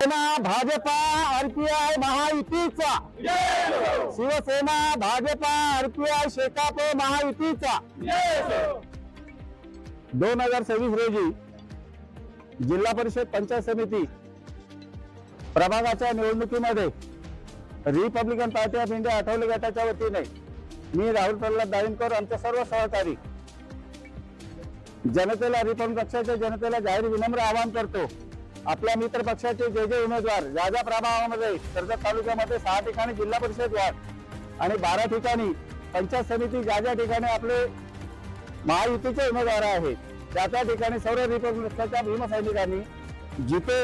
Shiv Sena Bhajpa RPI महायुतीचा. Shiv Sena Bhajpa RPI Shekap महायुतीचा. दोन हजार सव्वीस रोजी जिल्हा परिषद पंचायत समिती प्रभागाच्या निवडणुकीमध्ये Republican party of India Athawale गटाच्या वतीने मी राहुल प्रल्हाद दाविनकर आमच्या सर्व सहकारी जनतेला रिपब्लिक पक्षाच्या जनतेला जाहीर विनम्र आवाहन करतो. आपल्या मित्र पक्षाचे जे जे उमेदवार ज्या ज्या प्रभावामध्ये कर्जत तालुक्यामध्ये सहा ठिकाणी जिल्हा परिषद वार्ड आणि बारा ठिकाणी पंचायत समिती ज्या ज्या ठिकाणी आपले महायुतीचे उमेदवार आहेत त्या त्या ठिकाणी सर्व रिपब्लिक पक्षाच्या भीमसैनिकांनी जिथे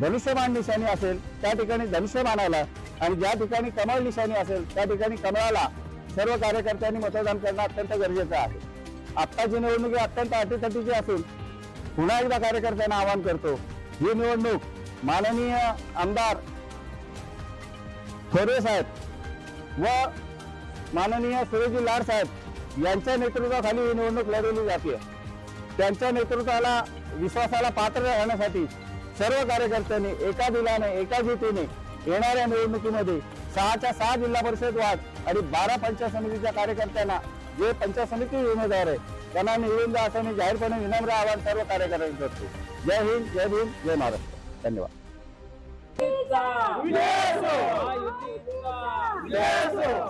धनुष्यबाण निशाणी असेल त्या ठिकाणी धनुष्यबाणाला आणि ज्या ठिकाणी कमळ निशाणी असेल त्या ठिकाणी कमळाला सर्व कार्यकर्त्यांनी मतदान करणं अत्यंत गरजेचं आहे. आत्ताची निवडणूक ही अत्यंत अटीतटीची असून पुन्हा एकदा कार्यकर्त्यांना आवाहन करतो. ही निवडणूक माननीय आमदार थोरे साहेब व माननीय सुरेजी लाड साहेब यांच्या नेतृत्वाखाली ही निवडणूक लढवली जाते. त्यांच्या नेतृत्वाला विश्वासाला पात्र राहण्यासाठी सर्व कार्यकर्त्यांनी एका दिलाने एका जितीने येणाऱ्या निवडणुकीमध्ये सहाच्या सहा जिल्हा परिषद वाद आणि बारा पंचायत समितीच्या कार्यकर्त्यांना जे पंचायत समिती उमेदवार आहे त्यांना निवडून द्या असं मी जाहीरपणे विनम्र आवाहन सर्व कार्यकर्त्यांना करतो. जय हिंद, जय भीम, जय महाराष्ट्र. धन्यवाद.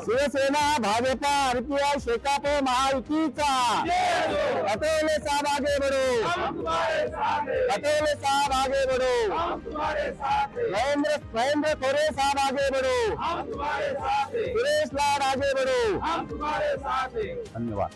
शिवसेना, भाजपा आरपीआय शेकाप महायुतीचा. अटोले साहब आगे बढ़ो. अटोले साहब आगे बढ़ो. महेंद्र महेंद्र खोरे साहब आगे बढ़ो. सुरेश लाड आगे बढ़ो. धन्यवाद.